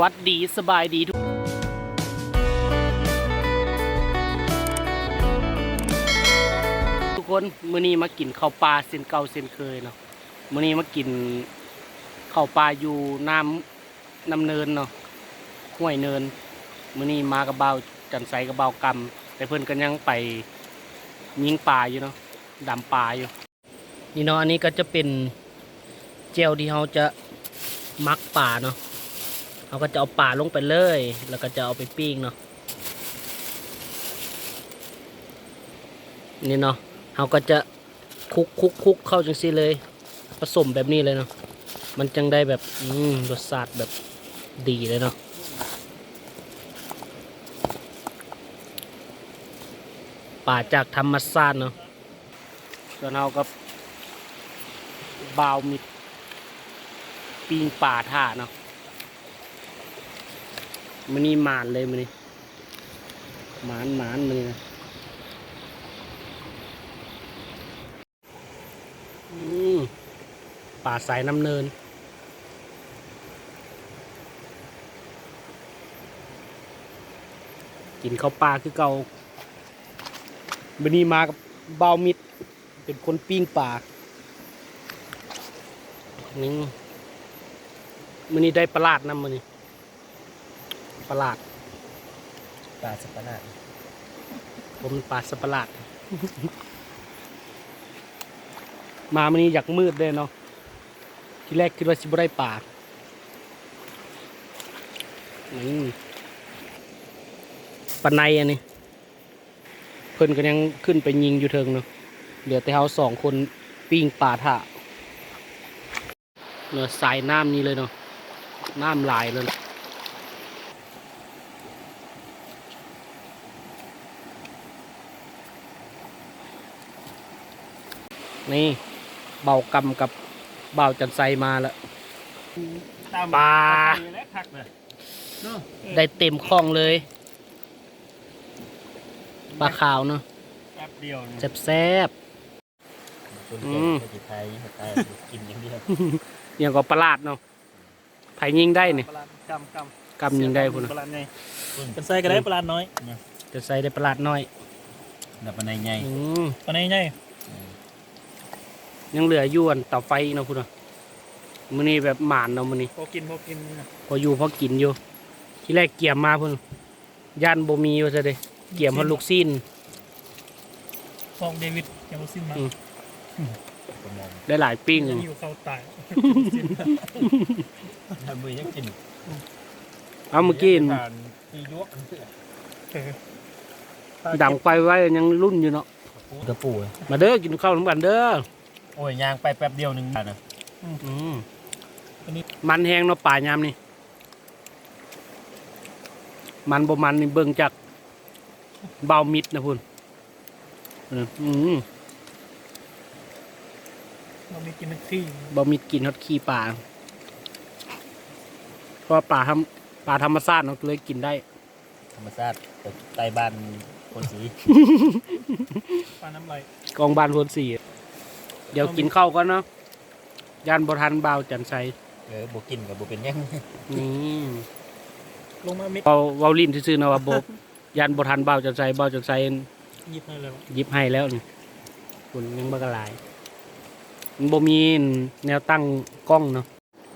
วัสดีสบายดีทุกทุกคนมื้อนี้มากินข้าวปลาเส้นเก่าเส้นเคยเนาะมื้อนี้มากินข้าวปลาอยู่น้ำน้ำเนินเนาะห้วยเนินมื้อนี้มากับเบาจันไสกับเบากำแต่เพิ่อนก็ยังไปยิงปลาอยู่เนาะดำปลาอยู่ นี่เนาะอันนี้ก็จะเป็นเจลที่เราจะมักป่าเนาะ เราก็จะเอาป่าลงไปเลย แล้วก็จะเอาไปปิ้งเนาะนี่เนาะเราก็จะคุกคุกคุกเข้าจังซี่เลย ผสมแบบนี้เลยเนาะมันจังได้แบบอืมรสชาติแบบดีเลยเนาะป่าจากธรรมชาติเนาะส่วนเราก็บาวมิดปิงป่าท่าเนาะ มันนี่มานเลยมันนี่หมานหมานมันนี่นะป่าสายน้ำเนิน กินข้าวปลาคือเก่ามันนี่มากับเบามิด เป็นคนปิ้งป่านี่มือนี้ได้ประหลาดนะมือนี้ ประหลาดปลาสับปะรดผมปลาสับประหลาด มามือนี้อยากมืดเลยเนาะที่แรกคิดว่าสิบได้ป่านี่ปานในอันนี้เพิ่นก็ยังขึ้นไปยิงอยู่เทิงเนาะเหลือแต่เขาสองคนปิ้งป่าถ่าเนื้อสายน้ำนี้เลยเนาะน้ำลายเลย นี่เบากำกับเบาจันไซมาแล้วปลาและผักเลยเนาะได้เต็มคลองเลยปลาขาวเนาะแป๊บเดียวนี่แซ่บคนอืเก่งมคนไทยคนไทยกินอย่างเดียวๆอย่างก็ประหลาดเนาะไผยิงได้เนี่ยปลากำกำกำยิงได้พุ่นปน่ะลาไงเป็นไส้ก็ได้ปลาน้อยจะใส่ได้ประหลาดน้อยดับปลาในใหญ่อืมปลาในใหญ่ ยังเหลืออยู่อันเต่าไฟอีกเนาะพุ่นเนาะมื้อนี้แบบหมานเนาะมื้อนี้พอกินพอกินพออยู่พอกินอยู่ ที่แรกเกี่ยมมาพุ่นย่านบ่มีว่าซะเด้เกี่ยมเพราะลูกซีนฟองเดวิดยังไม่สิ้นมาอืมได้หลายปิ้งยังอยู่เขาตายทำมือยังกินเอาเมื่อกี้ผ่านปียวกอันเสือดังไฟไว้ยังรุ่นอยู่เนาะกระปูมาเด้อกินข้าวน้ำกันเด้อ โอ้ยยางไปแป๊บเดียวหนึงนะอืมอันนี้มันแห้งเนาะป่ายามนี่ มันบ่มันนี่เบิ่งจากเบามิดนะพุ่นอืมเรามีกินขี้เบามิดกินฮอดขี้ปลาเพราะว่าปลาทำปลาธรรมชาติเนาะเลยกินได้ ธรรมชาติใต้บ้านคนสีปลาน้ำไหลกองบานโพนสี่ เดี๋ยวกินข้าวก่อนเนาะยานบทันเบาวจันไซเออบ่กินกับบ่เป็นหยังนี่ลงมามิดเบาเบาลิ้นซื่อๆเนาะว่าโบยานบทันเบาวจันไซเบาวจันไซยิบให้แล้วหยิบให้แล้วนี่คุณยังบักหลายมันบ่มีแนวตั้งกล้องเนาะ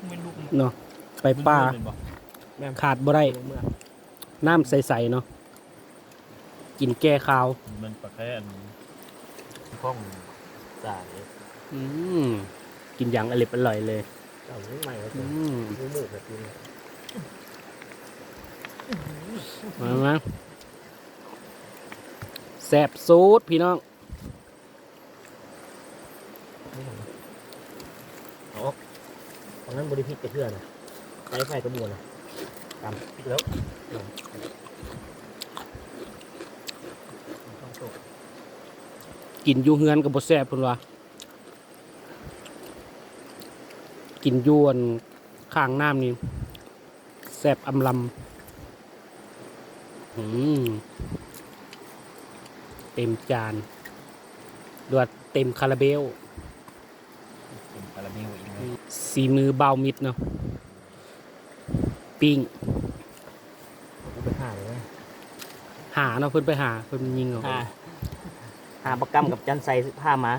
ไม่ลูกเนาะไปป่าเป็นบ่ขาดบ่ได้น้ำใสๆเนาะกินแก้คาว มันปลาแค่อันข้องจ่าย อืมกินอย่างอร่อยอร่อยเลยเจ้าใหม่แล้วอืมมือมือแบบนี้มามาแซ่บซูดพี่น้องอ๋อตอนนั้นบริพิษกระเทือนนะใช้ไฟกระบวนนะตามพิษแล้วกินอยู่เฮือนกับบแซ่บพุ่นว่า กินอยวนข้างน้ำนี่แซ่บอำลำอืมเต็มจานดวดเต็มคาราเบลเป็นคาราเมลอีกนะสีมือเบามิดเนาะปิ้งกูไปหาเลยนะหาเนาะเพิ่นไปหาเพิ่นยิงเอาหาหาประกรรมกับจันใส่ผ้ามา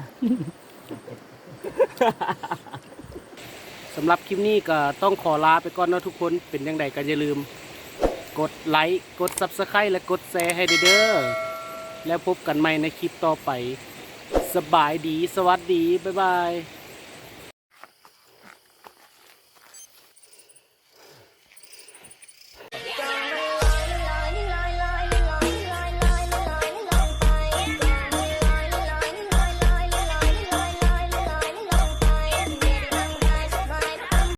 สำหรับคลิปนี้ก็ต้องขอลาไปก่อนนะทุกคนเป็นยังไงก็อย่าลืม กดไลค์กด Subscribe และกดแชร์ให้เด้อแล้วพบกันใหม่ในคลิปต่อไป สบายดี สวัสดี บ๊ายบาย